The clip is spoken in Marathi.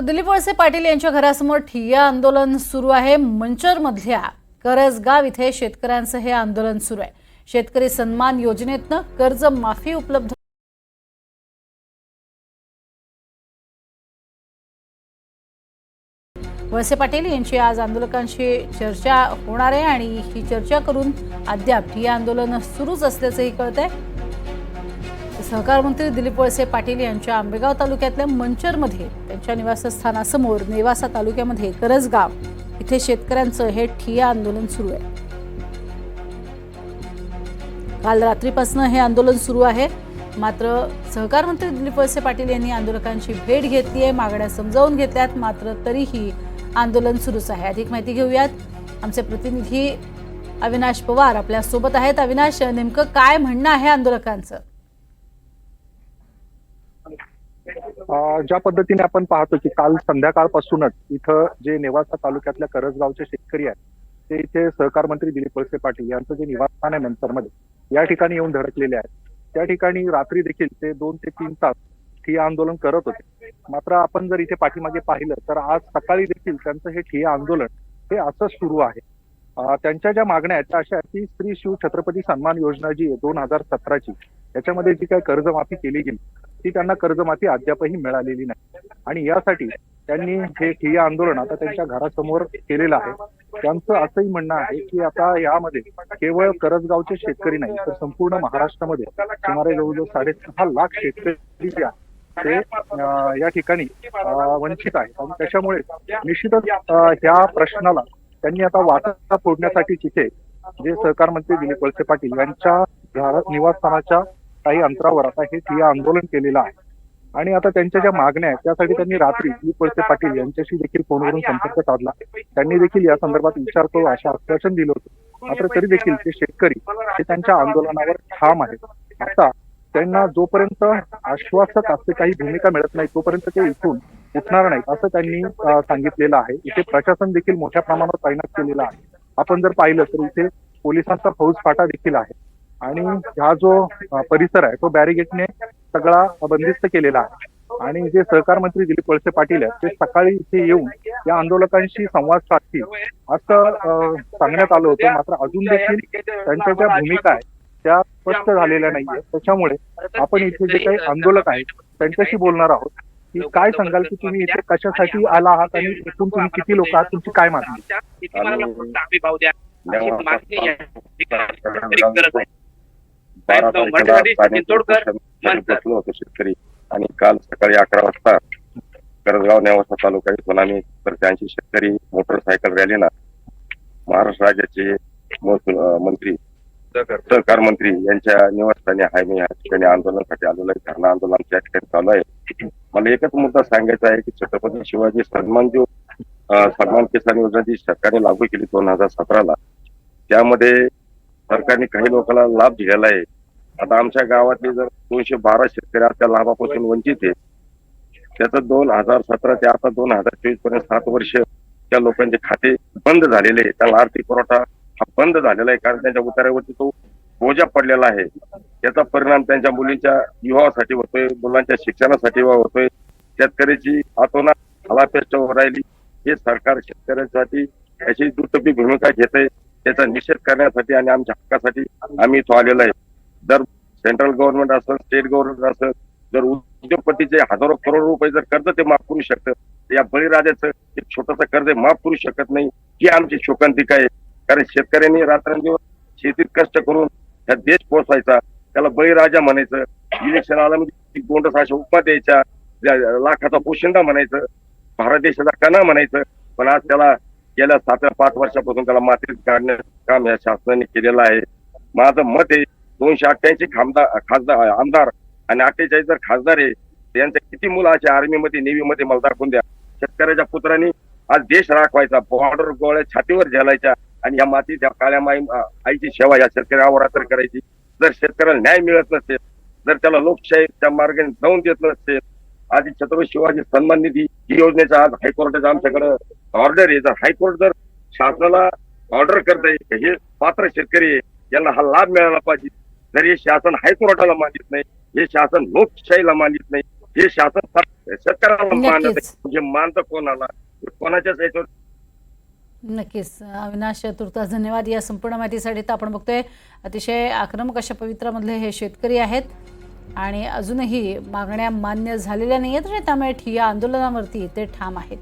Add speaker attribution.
Speaker 1: तर दिलीप वळसे पाटील यांच्या घरासमोर ठिय्या आंदोलन सुरू आहे. मंचरमधल्या करजगाव इथे शेतकऱ्यांचं हे आंदोलन सुरू आहे. शेतकरी सन्मान योजनेतनं कर्ज माफी उपलब्ध वळसे पाटील यांची आज आंदोलकांशी चर्चा होणार आहे आणि ही चर्चा करून अद्याप ठिय्या आंदोलन सुरूच असल्याचंही कळतंय. सहकार मंत्री दिलीप वळसे पाटील यांच्या आंबेगाव तालुक्यातल्या मंचरमध्ये त्यांच्या निवासस्थानासमोर नेवासा तालुक्यामध्ये करजगाव इथे शेतकऱ्यांचं हे ठिय्या आंदोलन सुरू आहे. काल रात्रीपासून हे आंदोलन सुरू आहे. मात्र सहकार मंत्री दिलीप वळसे पाटील यांनी आंदोलकांची भेट घेतली आहे मागण्या समजावून घेतल्यात मात्र तरीही आंदोलन सुरूच आहे. अधिक माहिती घेऊयात. आमचे प्रतिनिधी अविनाश पवार आपल्यासोबत आहेत. अविनाश नेमकं काय म्हणणं आहे आंदोलकांचं?
Speaker 2: ज्या पद्धतीने आपण पाहतो की काल संध्याकाळपासूनच इथं जे नेवासा तालुक्यातल्या करजगावचे शेतकरी आहेत ते इथे सहकार मंत्री दिलीप वळसे पाटील यांचं जे निवासस्थान आहे मंचरमध्ये या ठिकाणी येऊन धडकलेले आहेत. त्या ठिकाणी रात्री देखील ते दोन ते तीन तास ठिय्या आंदोलन करत होते. मात्र आपण जर इथे पाठीमागे पाहिलं तर आज सकाळी देखील त्यांचं हे ठिय्या आंदोलन हे असंच सुरू आहे. त्यांच्या ज्या मागण्या आहेत त्या अशा आहेत की श्री शिव छत्रपती सन्मान योजना जी आहे दोन हजार सतराची याच्यामध्ये जी काही कर्जमाफी केली गेली ती त्यांना कर्जमाफी अद्यापही मिळालेली नाही. आणि यासाठी त्यांनी हे ठिय्या आंदोलन आता त्यांच्या घरासमोर केलेलं आहे त्यांचं असंही म्हणणं आहे की आता यामध्ये केवळ करजगावचे शेतकरी नाही तर संपूर्ण महाराष्ट्रामध्ये सुमारे जवळजवळ साडेसहा लाख शेतकरी जे आहेत ते या ठिकाणी वंचित आहेत. आणि त्याच्यामुळे निश्चितच ह्या प्रश्नाला त्यांनी आता वाचा फोडण्यासाठी तिथे जे सहकार मंत्री दिलीप वळसे पाटील यांच्या निवासस्थानाच्या काही अंतरावर आता हे ठिय्या आंदोलन केलेलं आहे. आणि आता त्यांच्या ज्या मागण्या आहेत त्यासाठी त्यांनी रात्री दिलीप वळसे पाटील यांच्याशी देखील फोनवरून संपर्क साधला. त्यांनी देखील या संदर्भात विचारतो असं आश्वासन दिलं होतं. मात्र तरी देखील ते शेतकरी हे त्यांच्या आंदोलनावर ठाम आहेत. आता त्यांना जोपर्यंत आश्वासक असे काही भूमिका मिळत नाही तोपर्यंत ते इथून उठणार नाहीत असं त्यांनी सांगितलेलं आहे. इथे प्रशासन देखील मोठ्या प्रमाणात तैनात केलेलं आहे. आपण जर पाहिलं तर इथे पोलिसांचा फौज फाटा देखील आहे. आणि हा जो परिसर आहे तो बॅरिगेटने सगळा बंदिस्त केलेला आहे. आणि जे सहकार मंत्री दिलीप वळसे पाटील आहेत ते सकाळी इथे येऊन या आंदोलकांशी संवाद साधतील असं सांगण्यात आलं होतं. मात्र अजून देखील त्यांच्या ज्या भूमिका आहेत त्या स्पष्ट झालेल्या नाहीये त्याच्यामुळे आपण इथे जे काही आंदोलक आहेत त्यांच्याशी बोलणार आहोत. की काय सांगाल की तुम्ही इथे कशासाठी आला आहात आणि एकूण तुम्ही किती लोक आहात तुमची काय मागणी
Speaker 3: बारा तारखेला पाणी होतो. शेतकरी. आणि काल सकाळी अकरा वाजता करजगाव नेवासा तालुका इथून आम्ही तर त्यांची शेतकरी मोटरसायकल रॅलीना महाराष्ट्र राज्याचे मंत्री सहकार. मंत्री यांच्या निवासस्थानी आहे. मी या ठिकाणी आंदोलनासाठी आलेलो आहे. धरणा आंदोलन आमच्या या ठिकाणी चालू आहे. मला एकच मुद्दा सांगायचा आहे की छत्रपती शिवाजी सन्मान जो सन्मान किसान योजना जी सरकारने लागू केली दोन हजार सतराला त्यामध्ये सरकारने काही लोकांना लाभ दिलेला आहे. आता आमच्या गावातले जर दोनशे बारा शेतकरी त्या लाभापासून वंचित आहेत त्याचं दोन हजार सतरा ते आता दोन हजार चोवीसपर्यंत सात वर्ष त्या लोकांचे खाते बंद झालेले आहे त्याला आर्थिक पुरवठा हा बंद झालेला आहे. कारण त्यांच्या उतार्यावरती तो बोजा पडलेला आहे. त्याचा परिणाम त्यांच्या मुलींच्या विवाहासाठी होतोय मुलांच्या शिक्षणासाठी होतोय. शेतकऱ्याची आतोना हलापेष्ट हो राहिली. हे सरकार शेतकऱ्यांसाठी याची दुटपी भूमिका घेत आहे त्याचा निषेध करण्यासाठी आणि आमच्या हक्कासाठी आम्ही इथं आलेलो आहे. जर सेंट्रल गव्हर्नमेंट असेल स्टेट गव्हर्नमेंट असेल जर उद्योगपतीचे हजारो करोड रुपये जर कर्ज ते माफ करू शकतं या बळीराजाचं एक छोटस कर्ज माफ करू शकत नाही ही आमची शोकांतिका आहे. कारण शेतकऱ्यांनी रात्रंदिवस शेतीत कष्ट करून ह्या देश पोचायचा त्याला बळीराजा म्हणायचं इलेक्शन आलं म्हणजे गोंडस अशा उपमा द्यायच्या लाखाचा पोशिंदा म्हणायचं भारत देशाचा कणा म्हणायचं पण आज त्याला गेल्या सातव्या पाच वर्षापासून त्याला मातीत काढण्याचं काम या शासनाने केलेलं आहे. माझं मत आहे दोनशे अठ्ठ्याऐंशी खासदार खासदार आमदार आणि अठ्ठेचाळीस जर खासदार आहे त्यांच्या किती मुलं अशा आर्मीमध्ये नेव्हीमध्ये मला दाखवून द्या. शेतकऱ्याच्या पुत्रांनी आज देश राखवायचा बॉर्डर गोळ्या छातीवर झेलायच्या आणि या माती त्या काळ्या माई आईची सेवा या शेतकऱ्यावर तर करायची. जर शेतकऱ्याला न्याय मिळत नसेल जर त्याला लोकशाहीच्या मार्गाने जाऊन देत नसेल आधी छत्रपती शिवाजी सन्मान निधी ही योजनेचा आज हायकोर्टाचा आमच्याकडे ऑर्डर आहे. जर हायकोर्ट जर शासनाला ऑर्डर करते हे पात्र शेतकरी आहे. यांना हा लाभ मिळाला पाहिजे. जर हे शासन हायकोर्टाला मानित नाही. हे शासन लोकशाहीला मानित नाही. हे शासन शेतकऱ्याला मानत
Speaker 1: नक्कीच.
Speaker 3: म्हणजे मानतं कोणाला कोणाच्याच याच्यावर
Speaker 1: नक्कीच. अविनाश तुर्तास धन्यवाद. या संपूर्ण माहितीसाठी तर आपण बघतोय अतिशय आक्रमक अशा पवित्रामधले हे शेतकरी आहेत. आणि अजूनही मागण्या मान्य झालेल्या नाही आहेत आणि त्यामुळे ठिय्या आंदोलनावरती ते ठाम आहेत.